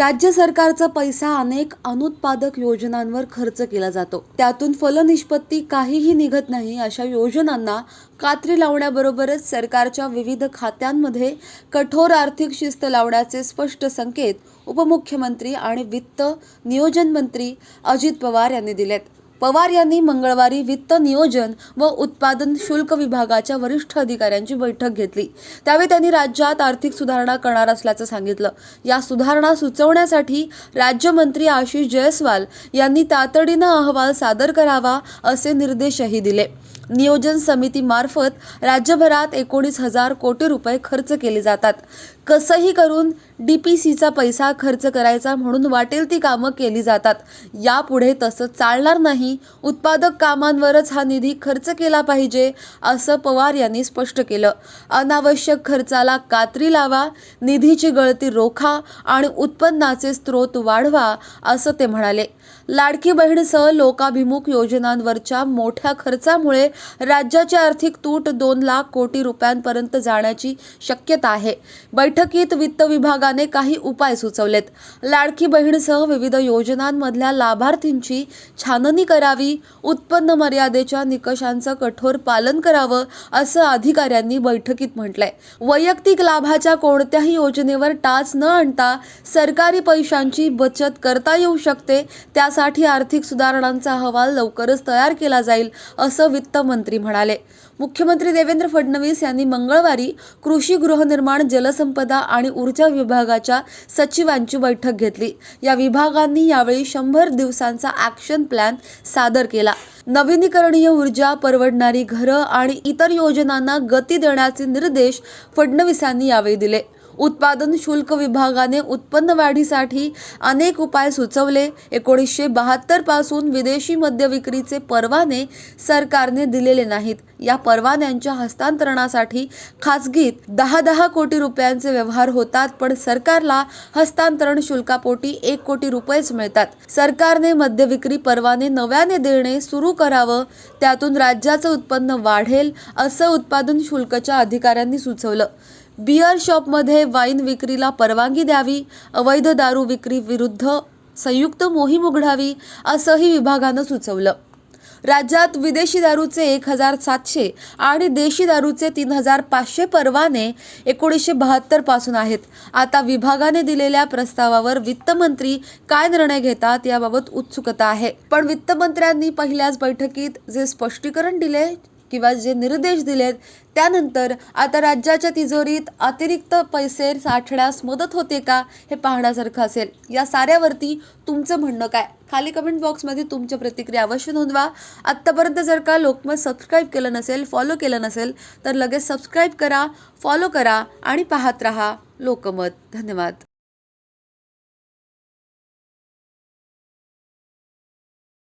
राज्य सरकारचा पैसा अनेक अनुत्पादक योजनांवर खर्च केला जातो. त्यातून फलनिष्पत्ती काहीही निघत नाही अशा योजनांना कात्री लावण्याबरोबरच सरकारच्या विविध खात्यांमध्ये कठोर आर्थिक शिस्त लावण्याचे स्पष्ट संकेत उपमुख्यमंत्री आणि वित्त नियोजन मंत्री अजित पवार यांनी दिलेत. पवार यांनी मंगळवारी वित्त नियोजन व उत्पादन शुल्क विभागाच्या वरिष्ठ अधिकाऱ्यांची बैठक घेतली. त्यावेळी त्यांनी राज्यात आर्थिक सुधारणा करणार असल्याचं सांगितलं. या सुधारणा सुचवण्यासाठी राज्यमंत्री आशिष जयस्वाल यांनी तातडीनं अहवाल सादर करावा असे निर्देशही दिले. नियोजन समितीमार्फत राज्यभरात एकोणीस हजार कोटी रुपये खर्च केले जातात. कसंही करून डी पी सीचा पैसा खर्च करायचा म्हणून वाटेल ती कामं केली जातात. यापुढे तसं चालणार नाही उत्पादक कामांवरच हा निधी खर्च केला पाहिजे असं पवार यांनी स्पष्ट केलं. अनावश्यक खर्चाला कात्री लावा निधीची गळती रोखा आणि उत्पन्नाचे स्रोत वाढवा असं ते म्हणाले. लाडकी बहीणसह लोकाभिमुख योजनांवरच्या मोठ्या खर्चामुळे राज्याची आर्थिक तूट दोन लाख कोटी रुपयांपर्यंत जाण्याची शक्यता आहे. बैठकीत वित्त विभागाने काही उपाय सुचवलेत. लाडकी बहीणसह विविध योजनांमधल्या लाभार्थींची छाननी करावी उत्पन्न मर्यादेच्या निकषांचं कठोर पालन करावं असं अधिकाऱ्यांनी बैठकीत म्हटलंय. वैयक्तिक लाभाच्या कोणत्याही योजनेवर टाच न आणता सरकारी पैशांची बचत करता येऊ शकते त्यासाठी आर्थिक सुधारणांचा अहवाल लवकरच तयार केला जाईल असं वित्तमंत्री म्हणाले. मुख्यमंत्री देवेंद्र फडणवीस यांनी मंगळवारी कृषी गृहनिर्माण जलसंपदा आणि ऊर्जा विभागाच्या सचिवांची बैठक घेतली. या विभागांनी यावेळी शंभर दिवसांचा ॲक्शन प्लॅन सादर केला. नवीनीकरणीय ऊर्जा परवडणारी घरं आणि इतर योजनांना गती देण्याचे निर्देश फडणवीसांनी यावेळी दिले. उत्पादन शुल्क विभागाने उत्पन्न वाढीसाठी अनेक उपाय सुचवले. एकोणीसशे बहात्तरपासून विदेशी मद्य विक्रीचे परवाने सरकारने दिलेले नाहीत. या परवान्यांच्या हस्तांतरणासाठी खासगीत दहा दहा कोटी रुपयांचे व्यवहार होतात पण सरकारला हस्तांतरण शुल्कापोटी एक कोटी रुपयेच मिळतात. सरकारने मद्य विक्री परवाने नव्याने देणे सुरू करावं त्यातून राज्याचं उत्पन्न वाढेल असं उत्पादन शुल्कच्या अधिकाऱ्यांनी सुचवलं. बियर शॉपमध्ये वाईन विक्रीला परवानगी द्यावी अवैध दारू विक्री विरुद्ध संयुक्त मोहीम उघडावी असंही विभागानं सुचवलं. राज्यात विदेशी दारूचे एक हजार सातशे आणि देशी दारूचे तीन हजार पाचशे परवाने एकोणीसशे बहात्तरपासून आहेत. आता विभागाने दिलेल्या प्रस्तावावर वित्तमंत्री काय निर्णय घेतात याबाबत उत्सुकता आहे. पण वित्तमंत्र्यांनी पहिल्याच बैठकीत जे स्पष्टीकरण दिले किंवा जे निर्देश दिलेत त्यानंतर आता राज्याच्या तिजोरीत अतिरिक्त पैसे साठण्यास मदत होते का हे पाहण्यासारखं असेल. या साऱ्यावरती तुमचं म्हणणं काय? खाली कमेंट बॉक्समध्ये तुमच्या प्रतिक्रिया अवश्य नोंदवा. आत्तापर्यंत जर का लोकमत सबस्क्राईब केलं नसेल फॉलो केलं नसेल तर लगेच सबस्क्राईब करा फॉलो करा आणि पाहत रहा लोकमत. धन्यवाद.